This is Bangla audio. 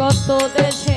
কত দেশে